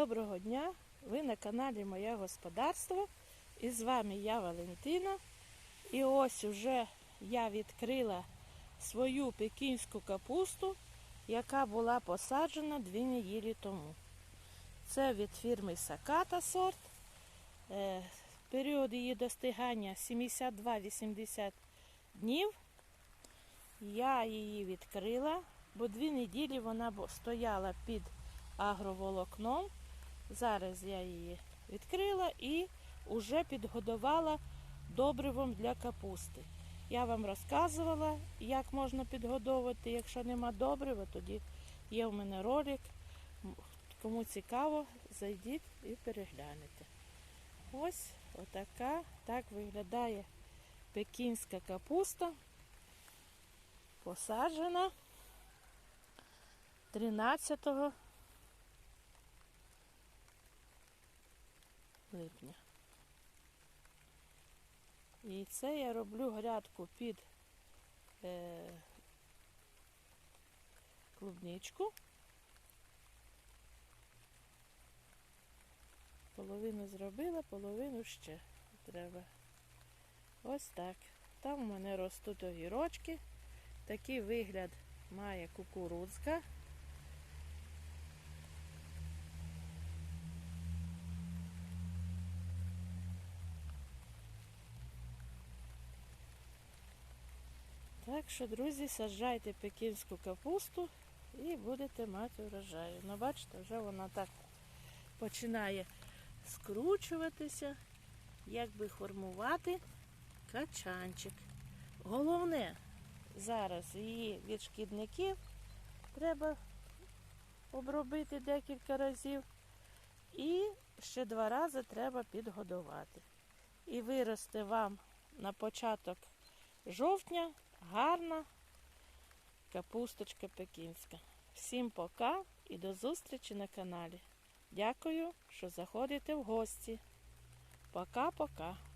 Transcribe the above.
доброго дня! Ви на каналі Моє Господарство. І з вами я Валентина. І ось уже я відкрила свою пекінську капусту, яка була посаджена дві неділі тому. Це від фірми Саката сорт. Е, Період її достигання 72-80 днів. Я її відкрила, бо дві неділі вона стояла під агроволокном. Зараз я її відкрила і вже підгодувала добривом для капусти. Я вам розказувала, як можна підгодовувати. Якщо нема добрива, тоді є в мене ролик. Кому цікаво, зайдіть і переглянете. Ось отака так виглядає пекінська капуста. Посаджена 13 липня. І це я роблю грядку під е, клубничку. Половину зробила, половину ще треба. Ось так. Там у мене ростуть огірочки. Такий вигляд має кукурудзка. Так що, друзі, саджайте пекінську капусту і будете мати урожай. Ну, бачите, вже вона так починає скручуватися, якби формувати качанчик. Головне, зараз її від шкідників треба обробити декілька разів. І ще два рази треба підгодувати. І виросте вам на початок жовтня гарна капусточка пекінська. Всім пока і до зустрічі на каналі. Дякую, що заходите в гості. Пока-пока.